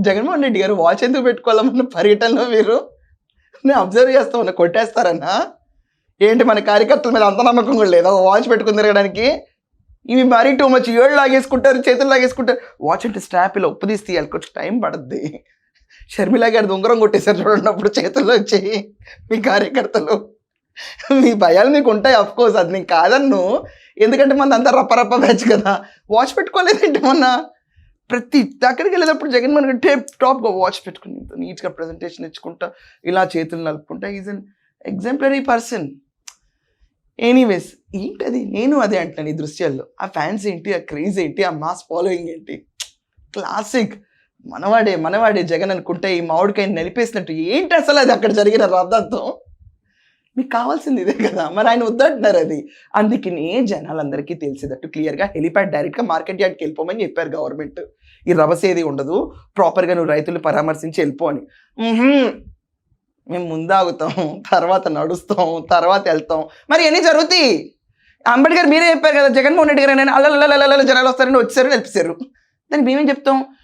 జగన్మోహన్ రెడ్డి గారు వాచ్ ఎందుకు పెట్టుకోవాలన్న పర్యటనలో మీరు? నేను అబ్జర్వ్ చేస్తా ఉన్నా కొట్టేస్తారన్నా? ఏంటి మన కార్యకర్తల మీద అంత నమ్మకం కూడా లేదా? వాచ్ పెట్టుకుని తిరగడానికి? ఇవి మరీ టూ మచ్ ఏళ్ళు లాగేసుకుంటారు చేతులు లాగేసుకుంటారు. వాచ్ అంటే స్ట్రాప్ ఇలా ఉప్పు తీసి తీయాలి. కొంచెం టైం పడుద్ది. షర్మిల గారి ఉంగరం కొట్టేశారు చూడండి అప్పుడు చేతుల్లో వచ్చి. మీ కార్యకర్తలు. మీ భయాలు మీకు ఉంటాయి అఫ్ కోర్స్ అది నేను కాదన్ను. ఎందుకంటే మన అంతా రప్ప రప్ప బ్యాచ్ కదా. వాచ్ పెట్టుకోలేదంటే మొన్న? ప్రతి దగ్గరికి వెళ్ళేటప్పుడు జగన్మోహన్ రెడ్డి టేప్ టాప్గా వాచ్ పెట్టుకుని ఇంత నీట్గా ప్రజెంటేషన్ ఇచ్చుకుంటా ఇలా చేతులు నలుపుకుంటా is an exemplary person anyways ఏంటది? నేను అదే అంటున్నాను ఈ దృశ్యాల్లో. ఆ ఫ్యాన్స్ ఏంటి? ఆ క్రేజ్ ఏంటి? ఆ మాస్ ఫాలోయింగ్ ఏంటి? క్లాసిక్ మనవాడే మనవాడే జగన్ అనుకుంటే ఈ మామిడికాయని నలిపేసినట్టు. ఏంటి అసలు అది? అక్కడ జరిగిన రద్దంతో మీకు కావాల్సింది ఇదే కదా. మరి ఆయన వద్దంటున్నారు అది. అందుకనే జనాలందరికీ తెలిసేటట్టు క్లియర్గా హెలిప్యాడ్ డైరెక్ట్గా మార్కెట్ యార్డ్కి వెళ్ళిపోమని చెప్పారు గవర్నమెంట్. ఈ రవసేది ఉండదు. ప్రాపర్గా నువ్వు రైతులు పరామర్శించి వెళ్ళిపో అని. మేము ముందాగుతాం తర్వాత నడుస్తాం తర్వాత వెళ్తాం. మరి ఎన్ని జరుగుతాయి. అంబేద్కర్ మీరే చెప్పారు కదా జగన్మోహన్ రెడ్డి గారు నేను అల్లల జనాలు వస్తారని వచ్చారు నిలిపిస్తారు దాన్ని మేమేం చెప్తాం?